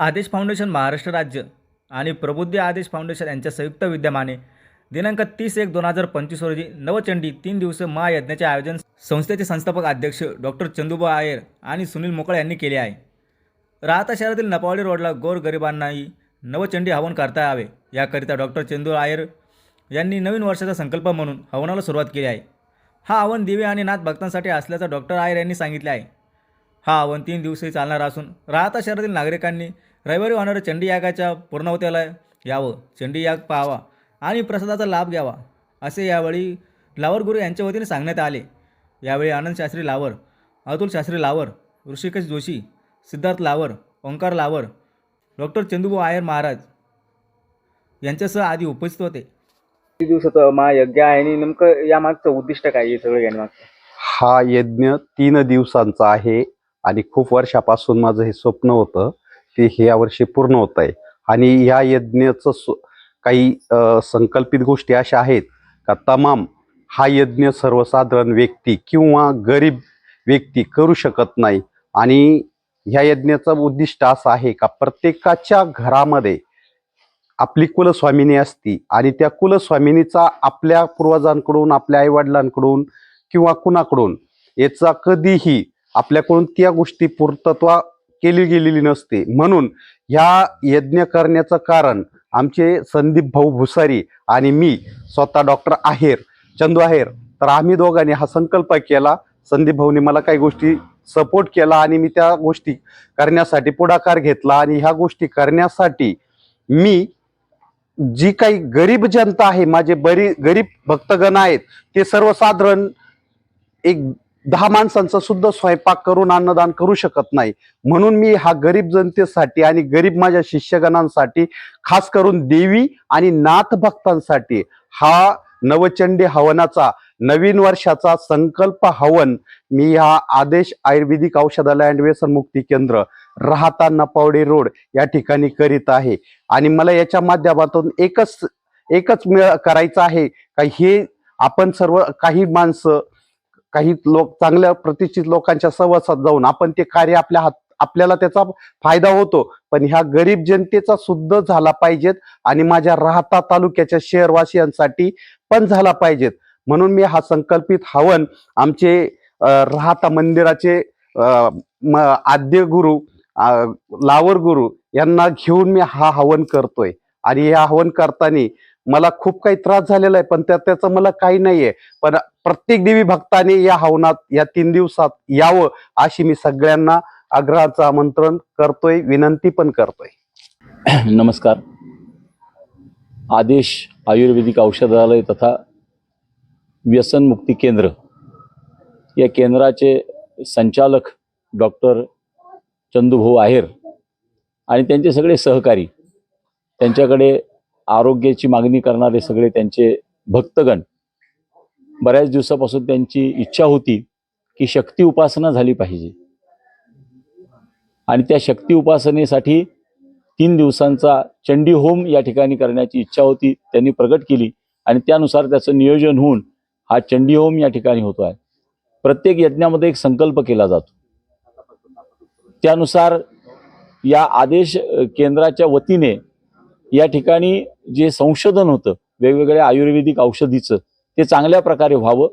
आदेश फाउंडेशन महाराष्ट्र राज्य आणि प्रबुद्धी आदेश फाउंडेशन यांच्या संयुक्त विद्यमाने दिनांक तीस एक दोन हजार पंचवीस रोजी नवचंडी तीन दिवसीय महायज्ञाचे आयोजन संस्थेचे संस्थापक अध्यक्ष डॉक्टर चंदुबा आयर आणि सुनील मोकळ यांनी केले आहे. राहता शहरातील नपावली रोडला गोरगरिबांनाही नवचंडी हवन करता यावे. याकरिता डॉक्टर चंदू आयर यांनी नवीन वर्षाचा संकल्प म्हणून हवनाला सुरुवात केली आहे. हा हवन दिवे आणि नाथ भक्तांसाठी असल्याचं डॉक्टर आयर यांनी सांगितले आहे. हा हवन तीन दिवसही चालणार असून राहता शहरातील नागरिकांनी रविवारी होणाऱ्या चंडी यागाच्या पूर्णवतेला यावं चंडी याग पाहावा आणि प्रसादाचा लाभ घ्यावा असे यावेळी लावर गुरु यांच्या वतीने सांगण्यात आले. यावेळी आनंद शास्त्री लावर अतुल शास्त्री लावर ऋषिकेश जोशी सिद्धार्थ लावर ओंकार लावर डॉक्टर चंदूभाऊ आयर महाराज यांच्यासह आदी उपस्थित होते. किती दिवसाचं महायज्ञ आहे आणि नेमकं या मागचं उद्दिष्ट काय आहे सगळं घेण्यामागचं? हा यज्ञ तीन दिवसांचा आहे आणि खूप वर्षापासून माझं हे स्वप्न होतं. ते हे यावर्षी पूर्ण होत आहे. आणि ह्या यज्ञाचं काही संकल्पित गोष्टी अशा आहेत का तमाम हा यज्ञ सर्वसाधारण व्यक्ती किंवा गरीब व्यक्ती करू शकत नाही. आणि ह्या यज्ञाचं उद्दिष्ट असं आहे का प्रत्येकाच्या घरामध्ये आपली कुलस्वामिनी असती आणि त्या कुलस्वामिनीचा आपल्या पूर्वजांकडून आपल्या आईवडिलांकडून किंवा कुणाकडून याचा कधीही आपल्याकडून त्या गोष्टी पूर्तत्वा केली गेलेली नसते. म्हणून ह्या यज्ञ करण्याचं कारण आमचे संदीप भाऊ भुसारी आणि मी स्वतः डॉक्टर आहेर चंदू आहेर तर आम्ही दोघांनी हा संकल्प केला. संदीप भाऊनी मला काही गोष्टी सपोर्ट केला आणि मी त्या गोष्टी करण्यासाठी पुढाकार घेतला आणि ह्या गोष्टी करण्यासाठी मी जी काही गरीब जनता आहे माझे बरी गरीब भक्तगण आहेत ते सर्वसाधारण एक दहा माणसांचा सुद्धा स्वयंपाक करून अन्नदान करू शकत नाही. म्हणून मी हा गरीब जनतेसाठी आणि गरीब माझ्या शिष्यगणांसाठी खास करून देवी आणि नाथ भक्तांसाठी हा नवचंडी हवनाचा नवीन वर्षाचा संकल्प हवन मी हा आदेश आयुर्वेदिक औषधालय अँड व्यसन मुक्ती केंद्र राहता नपावडे रोड या ठिकाणी करीत आहे. आणि मला याच्या माध्यमातून एकच एकच मिळ करायचं आहे का हे आपण सर्व काही माणसं काही लोक चांगल्या प्रतिष्ठित लोकांच्या सहवासात जाऊन आपण ते कार्य आपल्या हात आपल्याला त्याचा फायदा होतो. पण ह्या गरीब जनतेचा सुद्धा झाला पाहिजेत आणि माझ्या राहता तालुक्याच्या शहरवासियांसाठी पण झाला पाहिजेत. म्हणून मी हा संकल्पित हवन आमचे राहता मंदिराचे आद्य गुरु लावर गुरु यांना घेऊन मी हा हवन करतोय. आणि हे हवन करताना मला खूप काही त्रास झालेला आहे पण त्या त्याचं मला काही नाहीये. पण प्रत्येक देवी भक्ताने या हवनात या तीन दिवसात यावं अशी मी सगळ्यांना आग्रहाचं आमंत्रण करतोय विनंती पण करतोय. नमस्कार. आदेश आयुर्वेदिक औषधालय तथा व्यसनमुक्ती केंद्र या केंद्राचे संचालक डॉक्टर चंदूभाऊ आहेर आणि त्यांचे सगळे सहकारी त्यांच्याकडे आरोग्याची मागणी करणारे सगळे त्यांचे भक्तगण बऱ्याच दिवसापासून त्यांची इच्छा होती की शक्ती उपासना झाली पाहिजे. आणि त्या शक्ती उपासनेसाठी तीन दिवसांचा चंडी होम या ठिकाणी करण्याची इच्छा होती त्यांनी प्रकट केली आणि त्यानुसार त्याचं नियोजन होऊन हा चंडी होम या ठिकाणी होतो आहे. प्रत्येक यज्ञामध्ये एक संकल्प केला जातो. त्यानुसार या आदेश केंद्राच्या वतीने या ठिकाणी जे संशोधन होतं वेगवेगळ्या आयुर्वेदिक औषधीचं ते चांगल्या प्रकारे व्हावं.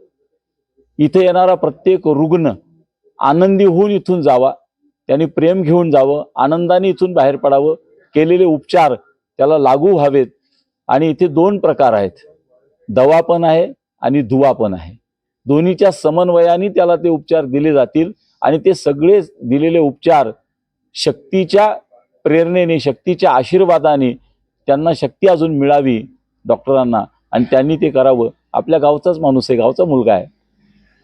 इथे येणारा प्रत्येक रुग्ण आनंदी होऊन इथून जावा. त्यांनी प्रेम घेऊन जावं. आनंदाने इथून बाहेर पडावं. केलेले उपचार त्याला लागू व्हावेत. आणि इथे दोन प्रकार आहेत. दवा पण आहे आणि दुवा पण आहे. दोन्हीच्या समन्वयाने त्याला ते उपचार दिले जातील आणि ते सगळे दिलेले उपचार शक्तीच्या प्रेरणेने शक्तीच्या आशीर्वादाने त्यांना शक्ती अजून मिळावी डॉक्टरांना. आणि त्यांनी ते करावं. आपल्या गावचाच माणूस आहे गावचा मुलगा आहे.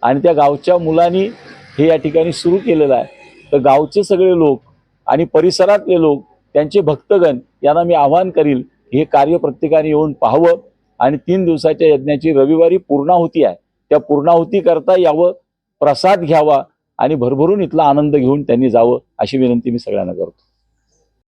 आणि त्या गावच्या मुलांनी हे या ठिकाणी सुरू केलेलं आहे. तर गावचे सगळे लोक आणि परिसरातले लोक त्यांचे भक्तगण यांना मी आवाहन करील हे कार्य प्रत्येकाने येऊन पाहावं. आणि तीन दिवसाच्या यज्ञाची रविवारी पूर्णाहुती आहे. त्या पूर्णाहुती करता यावं प्रसाद घ्यावा आणि भरभरून इथला आनंद घेऊन त्यांनी जावं अशी विनंती मी सगळ्यांना करतो.